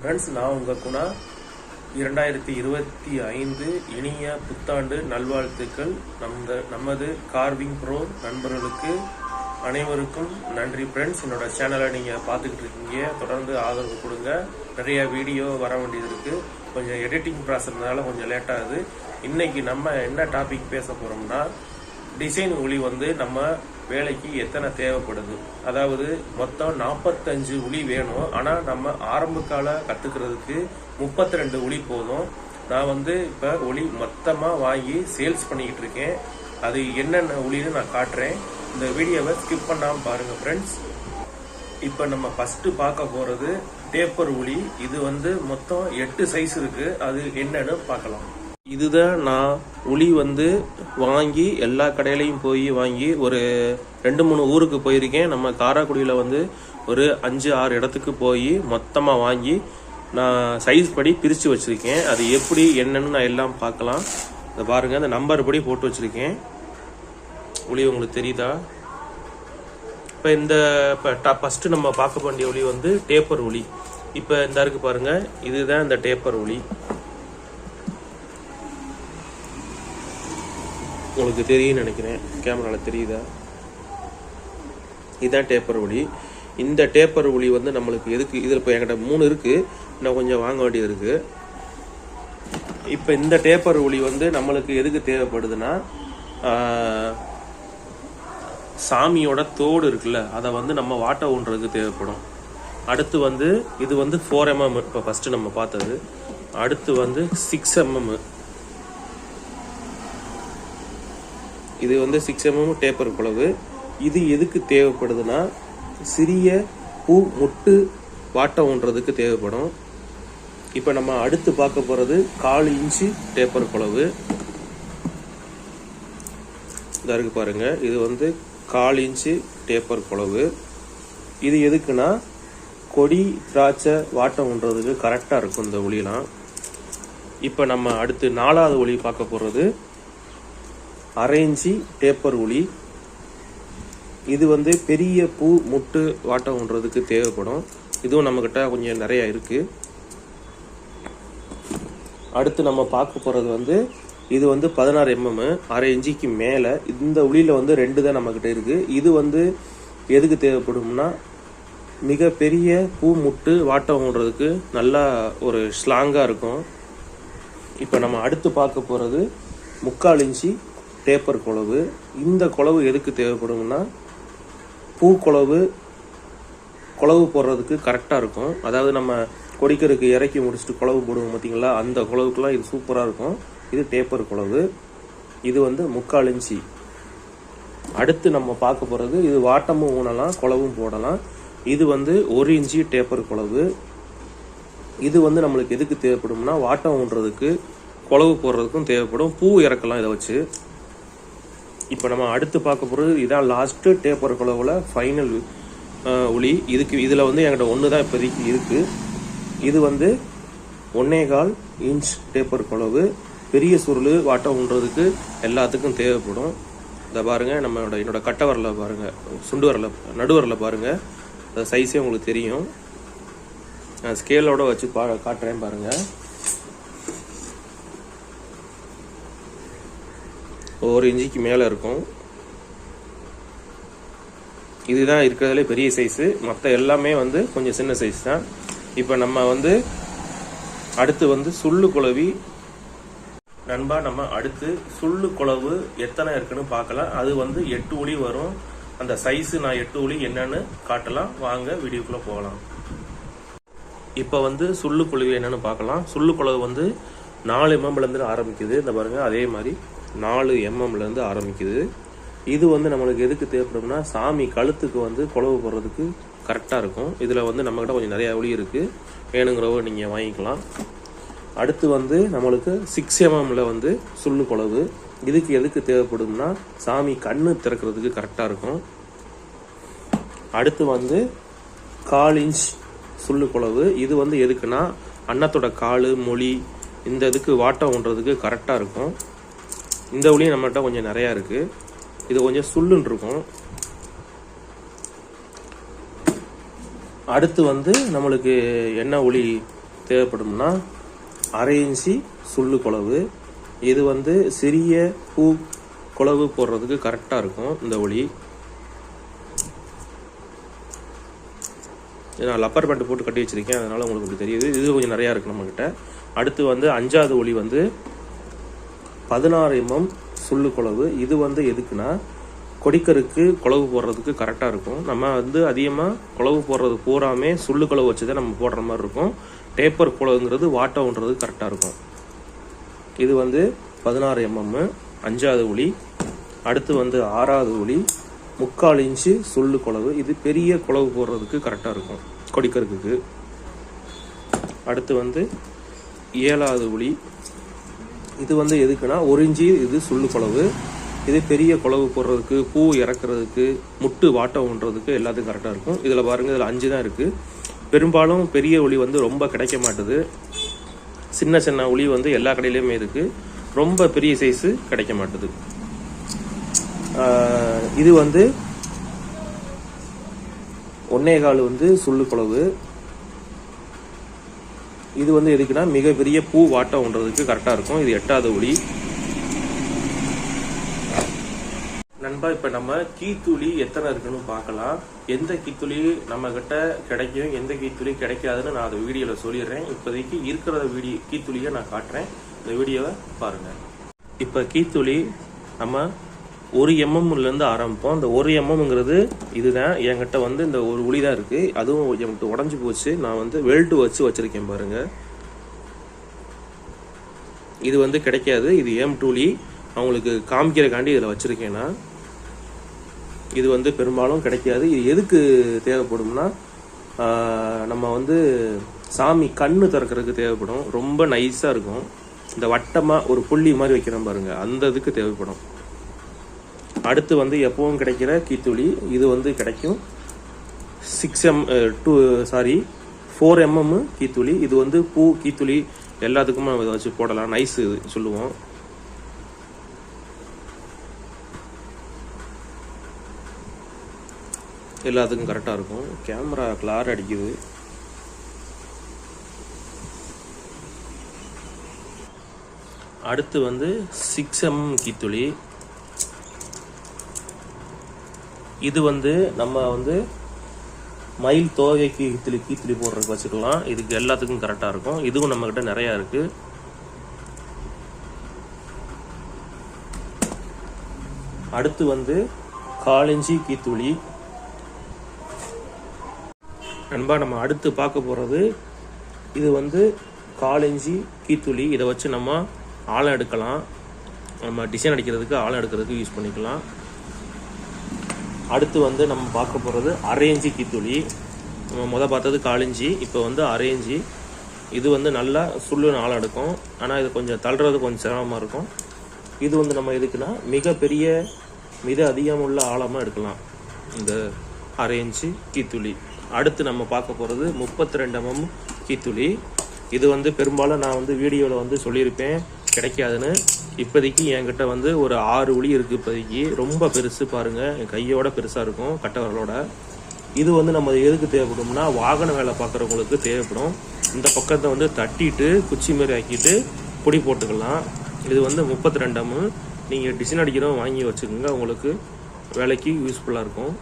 Friends நான் உங்கள் குணா. இரண்டாயிரத்தி இருபத்தி ஐந்து இனிய புத்தாண்டு நல்வாழ்த்துக்கள். நம்ம நமது கார்விங் ப்ரோ நண்பர்களுக்கு அனைவருக்கும் நன்றி. ஃப்ரெண்ட்ஸ் என்னோட சேனலை நீங்கள் பார்த்துக்கிட்டு இருக்கீங்க. தொடர்ந்து ஆதரவு கொடுங்க. நிறைய வீடியோ வர வேண்டியது இருக்குது கொஞ்சம் எடிட்டிங் ப்ராசஸ்னால கொஞ்சம் லேட்டாகுது இன்றைக்கி நம்ம என்ன டாபிக் பேச போகிறோம்னா டிசைன் உளி வந்து நம்ம வேலைக்கு எத்தனை தேவைப்படுது? அதாவது மொத்தம் நாற்பத்தஞ்சு உளி வேணும். ஆனால் நம்ம ஆரம்ப கால கற்றுக்கிறதுக்கு முப்பத்தி ரெண்டு உளி போதும். நான் வந்து இப்போ ஒளி மொத்தமாக வாங்கி சேல்ஸ் பண்ணிக்கிட்டு இருக்கேன். அது என்னென்ன ஒளின்னு நான் காட்டுறேன். இந்த வீடியோவை ஸ்கிப் பண்ணாமல் பாருங்கள் ஃப்ரெண்ட்ஸ் இப்போ நம்ம ஃபஸ்ட்டு பார்க்க போகிறது டேப்பர் உளி இது வந்து மொத்தம் எட்டு சைஸ் இருக்குது அது என்னன்னு பார்க்கலாம். இதுதான் நான் உளி வந்து வாங்கி எல்லா கடையிலையும் போய் வாங்கி ஒரு ரெண்டு மூணு ஊருக்கு போயிருக்கேன். நம்ம காரைக்குடியில் வந்து ஒரு அஞ்சு ஆறு இடத்துக்கு போய் மொத்தமாக வாங்கி நான் சைஸ் படி பிரித்து வச்சுருக்கேன். அது எப்படி என்னன்னு நான் எல்லாம் பார்க்கலாம். இதை பாருங்கள் அந்த நம்பர் படி போட்டு வச்சுருக்கேன். ஒளி உங்களுக்கு தெரியுதா? இப்போ இந்த இப்போ ஃபஸ்ட்டு நம்ம பார்க்க வேண்டிய ஒளி வந்து டேப்பர் ஒளி. இப்போ இந்த இருக்கு பாருங்கள் இதுதான் இந்த டேப்பர் ஒளி. உங்களுக்கு தெரியும்னு நினைக்கிறேன். கேமராவில் தெரியுதா? இதுதான் டேப்பர் ஒளி. இந்த டேப்பர் ஒளி வந்து நம்மளுக்கு எதுக்கு? இதில் இப்போ என்கிட்ட மூணு இருக்குது இன்னும் கொஞ்சம் வாங்க வேண்டியது இருக்குது இப்போ இந்த டேப்பர் ஒளி வந்து நம்மளுக்கு எதுக்கு தேவைப்படுதுன்னா சாமியோட தோடு இருக்குல்ல அதை வந்து நம்ம வாட்டை ஊன்றதுக்கு தேவைப்படும். அடுத்து வந்து இது வந்து ஃபோர் எம்எம் இப்போ ஃபஸ்ட்டு நம்ம பார்த்தது. அடுத்து வந்து சிக்ஸ் எம்எம் இது வந்து சிக்ஸ் எம்எம் டேப்பர் குழவு இது எதுக்கு தேவைப்படுதுன்னா சிறிய பூ முட்டு வாட்டம் ஊன்றதுக்கு தேவைப்படும். இப்போ நம்ம அடுத்து பார்க்க போகிறது கால் இன்ச்சு டேப்பர் குழவு இதாக இருக்கு பாருங்க. இது வந்து கால் இன்ச்சு டேப்பர் குழவு இது எதுக்குன்னா கொடி திராட்சை வாட்டம் ஊன்றதுக்கு கரெக்டாக இருக்கும் இந்த ஒளியெலாம் இப்போ நம்ம அடுத்து நாலாவது ஒளி பார்க்க போகிறது அரை டேப்பர் உளி இது வந்து பெரிய பூ முட்டு வாட்டம் ஒன்றதுக்கு தேவைப்படும். இதுவும் நம்மக்கிட்ட கொஞ்சம் நிறையா இருக்குது அடுத்து நம்ம பார்க்க போகிறது வந்து இது வந்து பதினாறு எம்எம் அரை இன்ச்சிக்கு மேலே. இந்த உளியில் வந்து ரெண்டு தான் நம்மக்கிட்ட இருக்குது இது வந்து எதுக்கு தேவைப்படும்னா மிகப்பெரிய பூ முட்டு வாட்டம் ஓடுறதுக்கு நல்லா ஒரு ஸ்லாங்காக இருக்கும். இப்போ நம்ம அடுத்து பார்க்க போகிறது முக்கால் இன்ச்சி டேப்பர் குழவு. இந்த குழவு எதுக்கு தேவைப்படுங்கன்னா பூ குழவு குழவு போடுறதுக்கு கரெக்டாக இருக்கும். அதாவது நம்ம கொடிக்கருக்கு இறக்கி முடிச்சுட்டு குழவு போடுவோம் பார்த்தீங்களா அந்த குழவுக்குலாம் இது சூப்பராக இருக்கும். இது டேப்பர் குழவு. இது வந்து முக்கால் இன்ச்சி. அடுத்து நம்ம பார்க்க போகிறது இது வாட்டமும் ஊனலாம் குழவும் போடலாம். இது வந்து ஒரு இன்ச்சி டேப்பர் குழவு. இது வந்து நம்மளுக்கு எதுக்கு தேவைப்படும்னா வாட்டம் ஊன்றதுக்கு குழவு போடுறதுக்கும் தேவைப்படும். பூ இறக்கலாம் இதை வச்சு. இப்போ நம்ம அடுத்து பார்க்க போகிறது இதான் லாஸ்ட்டு டேப்பர் குழவுல ஃபைனல் ஒளி. இதுக்கு இதில் வந்து என்கிட்ட ஒன்று தான் இப்போதைக்கு இருக்குது இது வந்து ஒன்னே கால் இன்ச் டேப்பர் குழவு பெரிய சுருள் வாட்டம் உண்றதுக்கு எல்லாத்துக்கும் தேவைப்படும். இதை பாருங்கள் நம்மளோட என்னோட கட்டை வரல பாருங்கள் சுண்டு வரல நடுவரில் பாருங்கள் அந்த சைஸே உங்களுக்கு தெரியும். நான் ஸ்கேலோட வச்சு பா காட்டுறேன் பாருங்கள் ஒரு இன்ச்சுக்கு மேலே இருக்கும். இதுதான் இருக்கிறதுல பெரிய சைஸு மற்ற எல்லாமே வந்து கொஞ்சம் சின்ன சைஸ் தான். இப்போ நம்ம வந்து அடுத்து வந்து சுள்ளு குழவி. நண்பா நம்ம அடுத்து சுள்ளு குழவு எத்தனை இருக்குன்னு பார்க்கலாம். அது வந்து எட்டு ஒளி வரும். அந்த சைஸு நான் எட்டு ஒளி என்னன்னு காட்டலாம். வாங்க வீடியோக்குள்ளே போகலாம். இப்போ வந்து சுள்ளு குழவி என்னன்னு பார்க்கலாம். சுள்ளு குழவு வந்து நாலு எம்எம்லேருந்து ஆரம்பிக்குது. இந்த பாருங்க அதே மாதிரி. நாலு எம்எம்லேருந்து ஆரம்பிக்குது. இது வந்து நம்மளுக்கு எதுக்கு தேவைப்படும்னா சாமி கழுத்துக்கு வந்து குழவு போடுறதுக்கு கரெக்டாக இருக்கும். இதில் வந்து நம்மக்கிட்ட கொஞ்சம் நிறையா ஒளி இருக்குது வேணுங்கிறவ நீங்கள் வாங்கிக்கலாம். அடுத்து வந்து நம்மளுக்கு சிக்ஸ் எம்எம்மில் வந்து சுள்ளு குழவு. இதுக்கு எதுக்கு தேவைப்படும்னா சாமி கண்ணு திறக்கிறதுக்கு கரெக்டாக இருக்கும். அடுத்து வந்து கால் இன்ச் சுள்ளு குழவு. இது வந்து எதுக்குன்னா அன்னத்தோட கால் மொழி இந்த இதுக்கு வாட்டம் ஊன்றதுக்கு கரெக்டாக இருக்கும். இந்த ஒளியும் நம்மகிட்ட கொஞ்சம் நிறையா இருக்குது இது கொஞ்சம் சுள்ளுன்னு இருக்கும் அடுத்து வந்து நம்மளுக்கு என்ன ஒளி தேவைப்படும்னா அரை இன்ச்சி சுள்ளு குழவு இது வந்து சிறிய பூ குழவு போடுறதுக்கு கரெக்டாக இருக்கும் இந்த ஒளி. நான் லப்பர் பேண்ட் போட்டு கட்டி வச்சிருக்கேன் அதனால் உங்களுக்கு இப்படி தெரியுது. இது கொஞ்சம் நிறையா இருக்கு நம்மக்கிட்ட அடுத்து வந்து அஞ்சாவது ஒளி வந்து பதினாறு எம்எம் சுள்ளு குழவு. இது வந்து எதுக்குன்னா கொடிக்கருக்கு குழவு போடுறதுக்கு கரெக்டாக இருக்கும். நம்ம வந்து அதிகமாக குழவு போடுறது பூராமே சுள்ளு குழவு வச்சு தான் நம்ம போடுற மாதிரி இருக்கும். டேப்பர் குழவுங்கிறது வாட்டம்ன்றது கரெக்டாக இருக்கும். இது வந்து பதினாறு எம்எம் அஞ்சாவது ஒளி. அடுத்து வந்து ஆறாவது ஒளி. முக்கால் இன்ச்சு சுள்ளு குழவு. இது பெரிய குழவு போடுறதுக்கு கரெக்டாக இருக்கும் கொடிக்கருக்குக்கு. அடுத்து வந்து ஏழாவது ஒளி. இது வந்து எதுக்குன்னா ஒரிஞ்சி இது சுள்ளு குழவு இது பெரிய குழவு போடுறதுக்கு பூ இறக்குறதுக்கு முட்டு வாட்டை ஊன்றதுக்கு எல்லாத்துக்கும் கரெக்டாக இருக்கும். இதில் பாருங்கள் இதில் அஞ்சு தான் இருக்குது பெரும்பாலும் பெரிய ஒளி வந்து ரொம்ப கிடைக்க மாட்டுது. சின்ன சின்ன ஒளி வந்து எல்லா கடையிலையுமே இருக்குது ரொம்ப பெரிய சைஸு கிடைக்க மாட்டுது. இது வந்து ஒன்னே கால் வந்து சுள்ளு குழவு இது வந்து எதுக்குன்னா மிகப்பெரிய பூ வாட்டம் ஒன்றதுக்கு கரெக்டாக இருக்கும். இது எட்டாவது ஒளி. நண்பா இப்போ நம்ம கீத்துளி எத்தனை இருக்குன்னு பார்க்கலாம். எந்த கீத்துளி நம்ம கிட்ட கிடைக்கும் எந்த கீத்துளி கிடைக்காதுன்னு நான் அந்த வீடியோவில் சொல்லிடுறேன். இப்போதைக்கு இருக்கிற வீடியோ கீத்துளியை நான் காட்டுறேன். இந்த வீடியோவை பாருங்க. இப்போ கீத்துளி நம்ம ஒரு எம்எம்லேருந்து ஆரம்பிப்போம். இந்த ஒரு எம்எம்ங்கிறது இதுதான். என்கிட்ட வந்து இந்த ஒரு உளி தான் இருக்குது அதுவும் என்கிட்ட உடஞ்சி போச்சு. நான் வந்து வெல்ட் வச்சு வச்சுருக்கேன் பாருங்கள் இது வந்து கிடைக்காது. இது ஏம் டூலி. அவங்களுக்கு காமிக்கிறக்காண்டி இதில் வச்சுருக்கேன்னா இது வந்து பெரும்பாலும் கிடைக்காது. இது எதுக்கு தேவைப்படும்னா நம்ம வந்து சாமி கண்ணு திறக்கிறதுக்கு தேவைப்படும். ரொம்ப நைஸாக இருக்கும். இந்த வட்டமாக ஒரு புள்ளி மாதிரி வைக்கிறோம் பாருங்கள் அந்த இதுக்கு தேவைப்படும். அடுத்து வந்து எப்பவும் கிடைக்கிற கீத்துளி இது வந்து கிடைக்கும். Six M to sorry four mm கீத்துளி. இது வந்து பூ கீத்துளி எல்லாத்துக்குமே இதை வச்சு போடலாம். நைஸ் சொல்லுவோம். எல்லாத்துக்கும் கரெக்டாக இருக்கும். கேமரா கிளார் அடிக்குது. அடுத்து வந்து சிக்ஸ் எம் கீத்துளி. இது வந்து நம்ம வந்து மயில் தோகைக்கு கீத்துளி கீத்துளி போடுறதுக்கு வச்சுக்கலாம். இதுக்கு எல்லாத்துக்கும் கரெக்டாக இருக்கும். இதுவும் நம்மக்கிட்ட நிறையா இருக்குது அடுத்து வந்து காலிஞ்சி கீத்துளி. நண்பா நம்ம அடுத்து பார்க்க போகிறது இது வந்து காலிஞ்சி கீத்துளி. இதை வச்சு நம்ம ஆழம் எடுக்கலாம். நம்ம டிசைன் அடிக்கிறதுக்கு ஆழம் எடுக்கிறதுக்கு யூஸ் பண்ணிக்கலாம். அடுத்து வந்து நம்ம பார்க்க போகிறது அரேஞ்சி கீத்துளி நம்ம முத பார்த்தது காலிஞ்சி இப்போ வந்து அரேஞ்சி இது வந்து நல்லா சுள்ளுன்னு ஆழம் எடுக்கும். ஆனால் இது கொஞ்சம் தள்ளுறது கொஞ்சம் சிரமமாக இருக்கும். இது வந்து நம்ம எதுக்குன்னா மிகப்பெரிய மிக அதிகமுள்ள ஆழமாக எடுக்கலாம். இந்த அரேஞ்சு கீத்துளி அடுத்து நம்ம பார்க்க போகிறது முப்பத்தி ரெண்டு எம்எம் கீத்துளி இது வந்து பெரும்பாலும் நான் வந்து வீடியோவில் வந்து சொல்லியிருப்பேன். கிடைக்காதுன்னு இப்போதைக்கு என்கிட்ட வந்து ஒரு ஆறு உளி இருக்குது இப்போதைக்கு. ரொம்ப பெருசு பாருங்கள் என் கையோட பெருசாக இருக்கும் கட்டவர்களோட. இது வந்து நம்ம எதுக்கு தேவைப்படும்னா வாகன வேலை பார்க்குறவங்களுக்கு தேவைப்படும். இந்த பக்கத்தை வந்து தட்டிட்டு குச்சி மாதிரி ஆக்கிட்டு பொடி போட்டுக்கலாம். இது வந்து முப்பத்தி ரெண்டாம் நீங்கள் டிசைன் அடிக்கிறவங்க வாங்கி வச்சுக்கோங்க. உங்களுக்கு வேலைக்கு யூஸ்ஃபுல்லாக இருக்கும்.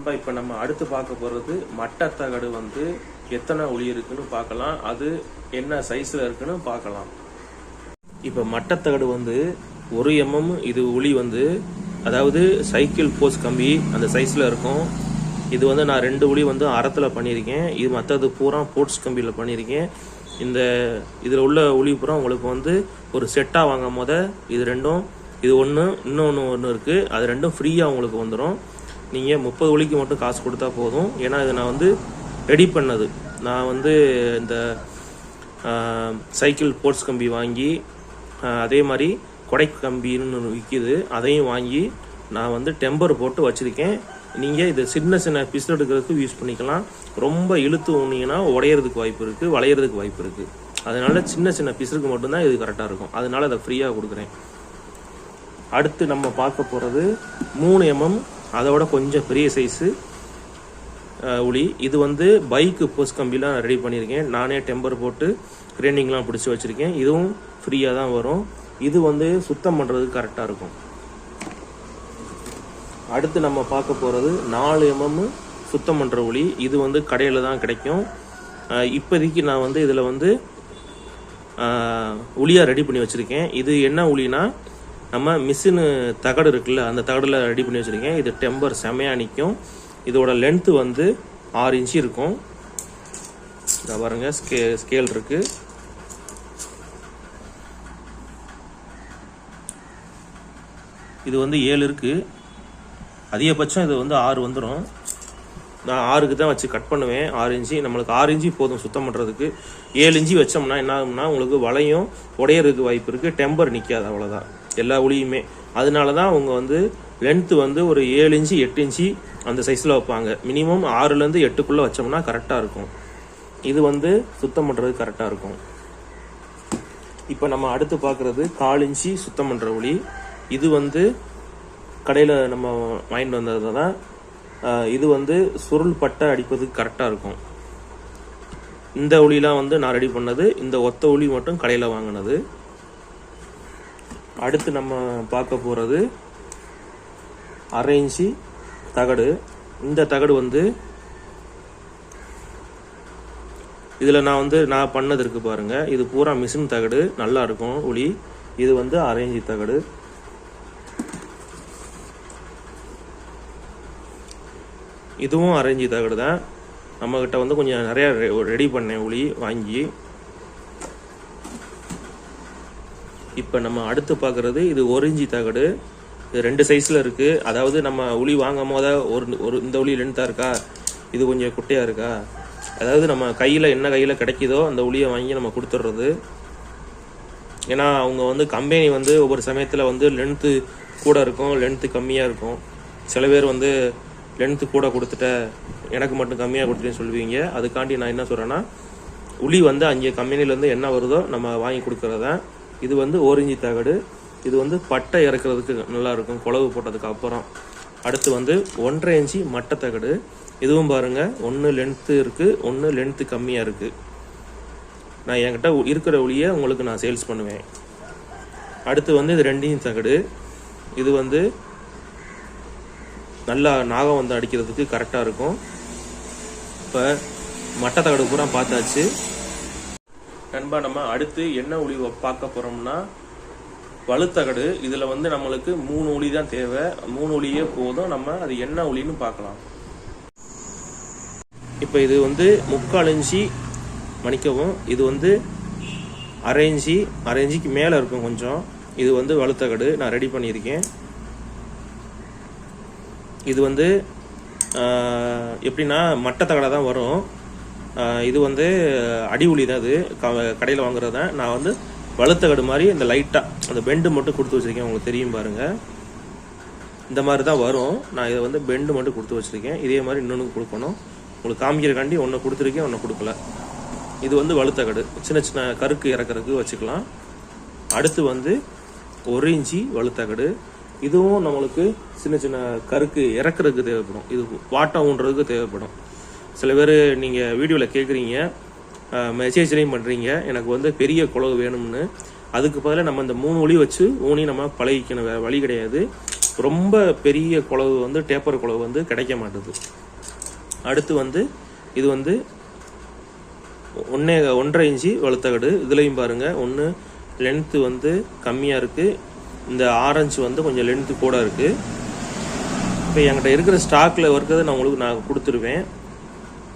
நண்பா இப்போ நம்ம அடுத்து பார்க்க போகிறது மட்டத்தகடு வந்து எத்தனை ஒளி இருக்குன்னு பார்க்கலாம். அது என்ன சைஸில் இருக்குன்னு பார்க்கலாம். இப்போ மட்டத்தகடு வந்து ஒரு எம்எம் இது ஒளி வந்து அதாவது சைக்கிள் போஸ் கம்பி அந்த சைஸில் இருக்கும். இது வந்து நான் ரெண்டு ஒளி வந்து அறத்தில் பண்ணியிருக்கேன். இது மற்றது பூரா போட்ஸ் கம்பியில் பண்ணியிருக்கேன். இந்த இதில் உள்ள ஒளி பூரா உங்களுக்கு வந்து ஒரு செட்டாக வாங்கும் போத இது ரெண்டும் இது ஒன்று இன்னொன்று ஒன்று இருக்குது அது ரெண்டும் ஃப்ரீயாக உங்களுக்கு வந்துடும் நீங்கள் முப்பது ஒளிக்கு மட்டும் காசு கொடுத்தா போதும். ஏன்னா இது நான் வந்து ரெடி பண்ணது. நான் வந்து இந்த சைக்கிள் போர்ட்ஸ் கம்பி வாங்கி அதே மாதிரி கொடை கம்பின்னு ஒன்று விற்கிது அதையும் வாங்கி நான் வந்து டெம்பர் போட்டு வச்சுருக்கேன். நீங்கள் இது சின்ன சின்ன பிசு எடுக்கிறதுக்கு யூஸ் பண்ணிக்கலாம். ரொம்ப இழுத்து ஊனிங்கன்னா உடையிறதுக்கு வாய்ப்பு இருக்குது வளையிறதுக்கு வாய்ப்பு இருக்குது அதனால சின்ன சின்ன பிசுக்கு மட்டும்தான் இது கரெக்டாக இருக்கும். அதனால அதை ஃப்ரீயாக கொடுக்குறேன். அடுத்து நம்ம பார்க்க போகிறது மூணு எம்எம் அதோட கொஞ்சம் பெரிய சைஸு உளி. இது வந்து பைக்கு போஸ்ட் கம்பிலாம் ரெடி பண்ணியிருக்கேன். நானே டெம்பர் போட்டு கிரைண்டிங்லாம் பிடிச்சி வச்சுருக்கேன். இதுவும் ஃப்ரீயாக தான் வரும். இது வந்து சுத்தம் பண்ணுறதுக்கு கரெக்டாக இருக்கும். அடுத்து நம்ம பார்க்க போகிறது நாலு எம்எம் சுத்தம் பண்ணுற ஒளி இது வந்து கடையில் தான் கிடைக்கும். இப்போதைக்கு நான் வந்து இதில் வந்து உளியாக ரெடி பண்ணி வச்சுருக்கேன். இது என்ன உளினா நம்ம மிஷினு தகடு இருக்குல்ல அந்த தகடில் ரெடி பண்ணி வச்சுருக்கேன். இது டெம்பர் செமையாக நிற்கும் இதோட லென்த்து வந்து ஆறு இன்ச்சு இருக்கும். இதை பாருங்க ஸ்கே ஸ்கேல் இருக்குது இது வந்து ஏழு இருக்குது அதிகபட்சம் இது வந்து ஆறு வந்துடும் நான் ஆறுக்கு தான் வச்சு கட் பண்ணுவேன். ஆறு இன்ச்சு நம்மளுக்கு ஆறு இன்ச்சு போதும் சுத்தம் பண்ணுறதுக்கு ஏழு இன்ச்சு வச்சோம்னா என்ன ஆகும்னா உங்களுக்கு வளையும் உடையறதுக்கு வாய்ப்பு இருக்குது டெம்பர் நிற்காது அவ்வளோதான் எல்லா ஒளியுமே அதனால தான் அவங்க வந்து லென்த்து வந்து ஒரு ஏழு இன்ச்சு எட்டு இன்ச்சு அந்த சைஸில் வைப்பாங்க. மினிமம் ஆறுலேருந்து எட்டுக்குள்ளே வச்சோம்னா கரெக்டாக இருக்கும். இது வந்து சுத்தம் பண்ணுறதுக்கு கரெக்டாக இருக்கும். இப்போ நம்ம அடுத்து பார்க்குறது கால் இன்ச்சு சுத்தம் பண்ணுற ஒளி இது வந்து கடையில் நம்ம வாங்கிட்டு வந்தது தான் இது வந்து சுருள் பட்டை அடிப்பதுக்கு கரெக்டாக இருக்கும். இந்த ஒளிலாம் வந்து நான் ரெடி பண்ணது இந்த ஒத்த ஒளி மட்டும் கடையில் வாங்கினது. அடுத்து நம்ம பார்க்க போகிறது அரைஞ்சி தகடு. இந்த தகடு வந்து இதில் நான் வந்து நான் பண்ணது இருக்குது பாருங்கள் இது பூரா மிஷின் தகடு நல்லா இருக்கும் உளி இது வந்து அரேஞ்சி தகடு. இதுவும் அரேஞ்சி தகடு தான். நம்மக்கிட்ட வந்து கொஞ்சம் நிறையா ரெடி பண்ணேன் உளி வாங்கி. இப்போ நம்ம அடுத்து பார்க்குறது இது ஒரிஞ்சி தகடு. இது ரெண்டு சைஸில் இருக்குது அதாவது நம்ம உளி வாங்கும் போத ஒரு ஒரு இந்த உளி லென்த்தாக இருக்கா? இது கொஞ்சம் குட்டையாக இருக்கா? அதாவது நம்ம கையில் என்ன கையில் கிடைக்குதோ அந்த உளியை வாங்கி நம்ம கொடுத்துட்றது. ஏன்னா அவங்க வந்து கம்பெனி வந்து ஒவ்வொரு சமயத்தில் வந்து லென்த்து கூட இருக்கும் லென்த்து கம்மியாக இருக்கும். சில பேர் வந்து லென்த்து கூட கொடுத்துட்ட எனக்கு மட்டும் கம்மியாக கொடுத்துட்டேன்னு சொல்லுவீங்க. அதுக்காண்டி நான் என்ன சொல்கிறேன்னா உளி வந்து அங்கே கம்பெனிலேருந்து என்ன வருதோ நம்ம வாங்கி கொடுக்குறதான் இது வந்து ஓரஞ்சி தகடு. இது வந்து பட்டை இறக்குறதுக்கு நல்லாயிருக்கும். குழவு போட்டதுக்கு அப்புறம். அடுத்து வந்து ஒன்றரை இன்ச்சி மட்டை தகடு. இதுவும் பாருங்கள் ஒன்று லென்த்து இருக்குது ஒன்று லென்த்து கம்மியாக இருக்குது நான் என்கிட்ட இருக்கிற ஒளியை உங்களுக்கு நான் சேல்ஸ் பண்ணுவேன். அடுத்து வந்து இது ரெண்டு இன்ச் தகடு. இது வந்து நல்லா நாகம் வந்து அடிக்கிறதுக்கு கரெக்டாக இருக்கும். இப்போ மட்டை தகடு பூரா பார்த்தாச்சு. நண்பா நம்ம அடுத்து என்ன ஒளி பார்க்க போகிறோம்னா வலுத்தகடு. இதில் வந்து நம்மளுக்கு மூணு ஒளி தான் தேவை. மூணு ஒளியே போதும். நம்ம அது என்ன ஒளின்னு பார்க்கலாம். இப்போ இது வந்து முக்கால் இன்ச்சி மணிக்கவும் இது வந்து அரை இன்ச்சி அரை இன்ச்சிக்கு மேலே இருக்கும் கொஞ்சம். இது வந்து வலுத்தகடு. நான் ரெடி பண்ணியிருக்கேன். இது வந்து எப்படின்னா மட்டத்தகடை தான் வரும். இது வந்து அடி உளி தான் இது கடையில் வாங்குறது தான் நான் வந்து வலுத்தகடு மாதிரி இந்த லைட்டாக அந்த பெண்டு மட்டும் கொடுத்து வச்சுருக்கேன். உங்களுக்கு தெரியும் பாருங்கள் இந்த மாதிரி தான் வரும். நான் இதை வந்து பெண்டு மட்டும் கொடுத்து வச்சுருக்கேன். இதே மாதிரி இன்னொன்று கொடுக்கணும். உங்களுக்கு காமிக்கிறக்காண்டி ஒன்று கொடுத்துருக்கேன் ஒன்று கொடுக்கல. இது வந்து வலுத்தகடு சின்ன சின்ன கருக்கு இறக்குறதுக்கு வச்சுக்கலாம். அடுத்து வந்து ஒரு இஞ்சி வலுத்தகடு இதுவும் நம்மளுக்கு சின்ன சின்ன கருக்கு இறக்குறதுக்கு தேவைப்படும். இது வாட்டம் ஊன்றதுக்கு தேவைப்படும். சில பேர் நீங்கள் வீடியோவில் கேட்குறீங்க மெசேஜ்லேயும் பண்ணுறீங்க எனக்கு வந்து பெரிய குலவு வேணும்னு. அதுக்கு பதிலாக நம்ம இந்த மூணு ஒளி வச்சு ஊனியும் நம்ம பழகிக்கணும். வேறு வழி கிடையாது. ரொம்ப பெரிய குலவு வந்து டேப்பர் குலவு வந்து கிடைக்க மாட்டுது. அடுத்து வந்து இது வந்து ஒன்றே ஒன்றரை இன்ச்சு வலுத்தகடு இதுலேயும் பாருங்கள் ஒன்று லென்த்து வந்து கம்மியாக இருக்குது இந்த ஆரஞ்சு வந்து கொஞ்சம் லென்த்து கூட இருக்குது இப்போ என்கிட்ட இருக்கிற ஸ்டாக்கில் இருக்கிறத நான் உங்களுக்கு நான் கொடுத்துருவேன்.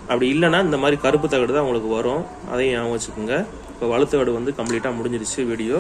அப்படி இல்லைன்னா இந்த மாதிரி கருப்பு தகடு தான் உங்களுக்கு வரும். அதையும் ஞாபகம் வச்சுக்கோங்க. இப்போ வலுத்தகடு வந்து கம்ப்ளீட்டாக முடிஞ்சிருச்சு வீடியோ